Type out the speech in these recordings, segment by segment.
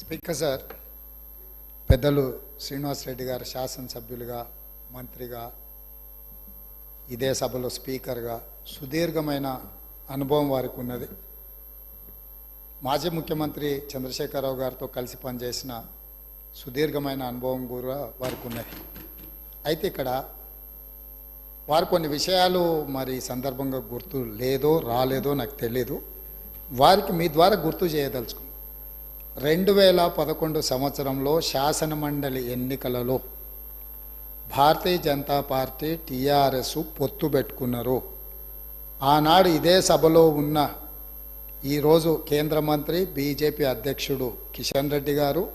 Speaker sir పెద్దలు శ్రీనివాస్ రెడ్డి గారు శాసనసభ్యులుగా మంత్రిగా ఇదే సభలో స్పీకర్గా సుదీర్ఘమైన అనుభవం వారికి ఉన్నది. మాజీ ముఖ్యమంత్రి చంద్రశేఖరరావు గారితో కలిసి పనిచేసిన సుదీర్ఘమైన అనుభవం కూడా వారికి ఉన్నది. అయితే ఇక్కడ వారు కొన్ని విషయాలు మరి సందర్భంగా గుర్తు లేదో రాలేదో నాకు తెలియదు వారికి మీ ద్వారా గుర్తు చేయదలుచుకున్నాను. రెండు వేల పదకొండు సంవత్సరంలో శాసనమండలి ఎన్నికలలో భారతీయ జనతా పార్టీ టీఆర్ఎస్ పొత్తు పెట్టుకున్నారు. ఆనాడు ఇదే సభలో ఉన్న ఈరోజు కేంద్ర మంత్రి బీజేపీ అధ్యక్షుడు కిషన్ రెడ్డి గారు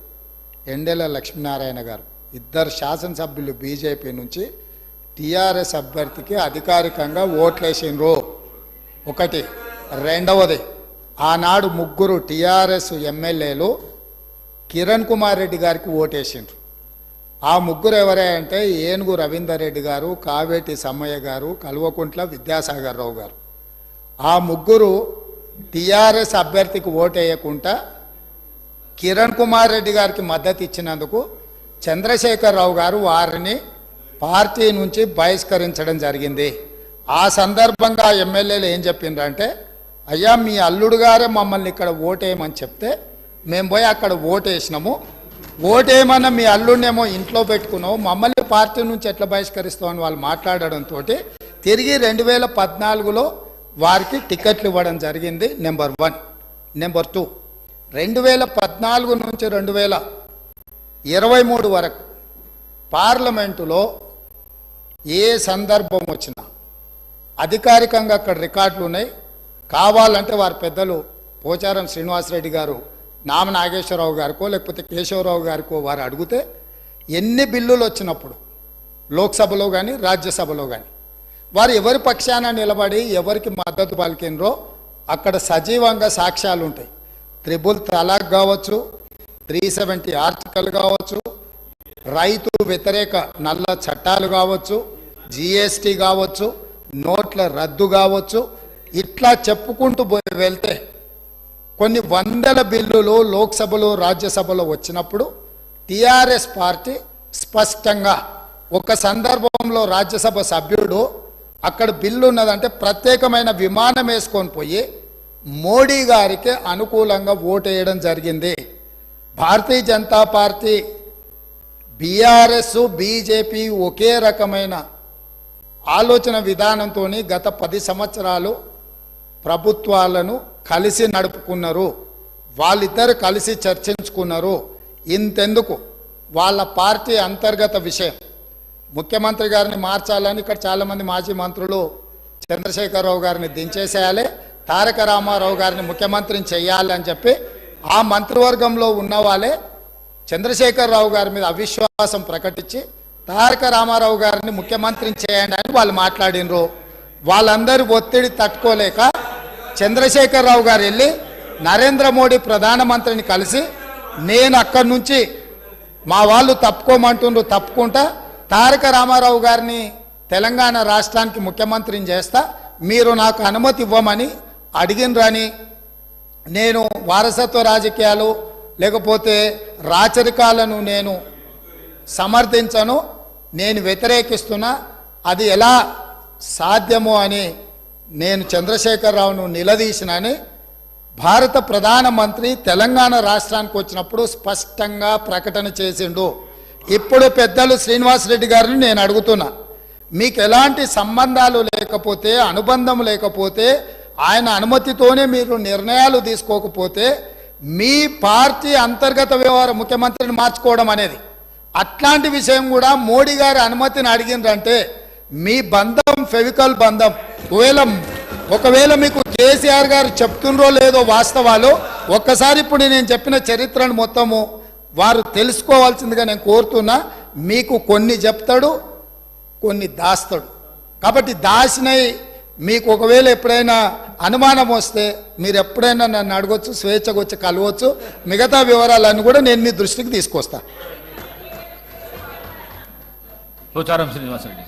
ఎండెల లక్ష్మీనారాయణ గారు ఇద్దరు శాసనసభ్యులు బీజేపీ నుంచి టీఆర్ఎస్ అభ్యర్థికి అధికారికంగా ఓట్లేసిండ్రు. ఒకటి. రెండవది ఆనాడు ముగ్గురు టీఆర్ఎస్ ఎమ్మెల్యేలు కిరణ్ కుమార్ రెడ్డి గారికి ఓటేసిండ్రు. ఆ ముగ్గురు ఎవరే అంటే ఏనుగు రవీందర్ రెడ్డి గారు కావేటి సమ్మయ్య గారు కల్వకుంట్ల విద్యాసాగర్ రావు గారు. ఆ ముగ్గురు టీఆర్ఎస్ అభ్యర్థికి ఓటేయకుండా కిరణ్ కుమార్ రెడ్డి గారికి మద్దతు ఇచ్చినందుకు చంద్రశేఖరరావు గారు వారిని పార్టీ నుంచి బహిష్కరించడం జరిగింది. ఆ సందర్భంగా ఎమ్మెల్యేలు ఏం చెప్పిండ్రంటే అయ్యా మీ అల్లుడు గారే మమ్మల్ని ఇక్కడ ఓటేయమని చెప్తే మేము పోయి అక్కడ ఓటేసినాము. ఓటేయమన్నా మీ అల్లుడినేమో ఇంట్లో పెట్టుకున్నావు. మమ్మల్ని పార్టీ నుంచి ఎట్లా బహిష్కరిస్తామని వాళ్ళు మాట్లాడడంతో తిరిగి రెండు వేల పద్నాలుగులో వారికి టికెట్లు ఇవ్వడం జరిగింది నెంబర్ వన్. Number two. రెండు వేల పద్నాలుగు నుంచి రెండు వేల ఇరవై మూడు వరకు పార్లమెంటులో ఏ సందర్భం వచ్చినా అధికారికంగా అక్కడ రికార్డులు ఉన్నాయి. కావాలంటే వారి పెద్దలు పోచారం శ్రీనివాసరెడ్డి గారు నామ నాగేశ్వరరావు గారికో లేకపోతే కేశవరావు గారికో వారు అడిగితే ఎన్ని బిల్లులు వచ్చినప్పుడు లోక్సభలో కానీ రాజ్యసభలో కానీ వారు ఎవరి పక్షాన నిలబడి ఎవరికి మద్దతు పలికినరో అక్కడ సజీవంగా సాక్ష్యాలు ఉంటాయి. త్రిబుల్ తలాక్ కావచ్చు త్రీ సెవెంటీ ఆర్టికల్ కావచ్చు రైతు వ్యతిరేక నల్ల చట్టాలు కావచ్చు జిఎస్టి కావచ్చు నోట్ల రద్దు కావచ్చు ఇట్లా చెప్పుకుంటూ పోయి వెళ్తే కొన్ని వందల బిల్లులు లోక్సభలో రాజ్యసభలో వచ్చినప్పుడు టిఆర్ఎస్ పార్టీ స్పష్టంగా ఒక సందర్భంలో రాజ్యసభ సభ్యుడు అక్కడ బిల్లు ఉన్నదంటే ప్రత్యేకమైన విమానం వేసుకొని పోయి మోడీ గారికి అనుకూలంగా ఓటేయడం జరిగింది. Bharatiya Janata party BRS BJP ఒకే రకమైన ఆలోచన విధానంతో గత పది సంవత్సరాలు ప్రభుత్వాలను కలిసి నడుపుకున్నారు. వాళ్ళిద్దరు కలిసి చర్చించుకున్నారు. ఇంతెందుకు? వాళ్ళ పార్టీ అంతర్గత విషయం. ముఖ్యమంత్రి గారిని మార్చాలని ఇక్కడ చాలామంది మాజీ మంత్రులు చంద్రశేఖరరావు గారిని దించేసేయాలి తారక రామారావు గారిని ముఖ్యమంత్రిని చేయాలి అని చెప్పి ఆ మంత్రివర్గంలో ఉన్న వాళ్ళే చంద్రశేఖరరావు గారి మీద అవిశ్వాసం ప్రకటించి తారక రామారావు గారిని ముఖ్యమంత్రిని చేయండి అని వాళ్ళు మాట్లాడినరు. వాళ్ళందరి ఒత్తిడి తట్టుకోలేక చంద్రశేఖరరావు గారు వెళ్ళి నరేంద్ర మోడీ ప్రధానమంత్రిని కలిసి నేను అక్కడి నుంచి మా వాళ్ళు తప్పుకోమంటుండ్రు తప్పుకుంటా. తారక రామారావు గారిని తెలంగాణ రాష్ట్రానికి ముఖ్యమంత్రిని చేస్తా. మీరు నాకు అనుమతి ఇవ్వమని అడిగినరని నేను వారసత్వ రాజకీయాలు లేకపోతే రాచరికాలను నేను సమర్థించను. నేను వ్యతిరేకిస్తున్నా. అది ఎలా సాధ్యమో అని నేను చంద్రశేఖరరావును నిలదీసినని భారత ప్రధానమంత్రి తెలంగాణ రాష్ట్రానికి వచ్చినప్పుడు స్పష్టంగా ప్రకటన చేసిండు. ఇప్పుడు పెద్దలు శ్రీనివాసరెడ్డి గారిని నేను అడుగుతున్నా. మీకు ఎలాంటి సంబంధాలు లేకపోతే అనుబంధం లేకపోతే ఆయన అనుమతితోనే మీరు నిర్ణయాలు తీసుకోకపోతే మీ పార్టీ అంతర్గత వ్యవహార ముఖ్యమంత్రిని మార్చుకోవడం అనేది. అట్లాంటి విషయం కూడా మోడీ గారి అనుమతిని అడిగిండ్రంటే మీ బంధం ఫెవికల్ బంధం. ఒకవేళ ఒకవేళ మీకు కేసీఆర్ గారు చెప్తుండ్రో లేదో వాస్తవాలు ఒక్కసారి ఇప్పుడు నేను చెప్పిన చరిత్రను మొత్తము వారు తెలుసుకోవాల్సిందిగా నేను కోరుతున్నా. మీకు కొన్ని చెప్తాడు కొన్ని దాస్తాడు. కాబట్టి దాసినై మీకు ఒకవేళ ఎప్పుడైనా అనుమానం వస్తే మీరు ఎప్పుడైనా నన్ను అడగొచ్చు స్వేచ్ఛగా వచ్చి కలవచ్చు. మిగతా వివరాలన్నీ కూడా నేను మీ దృష్టికి తీసుకొస్తాను పోచారం శ్రీనివాసరెడ్డి.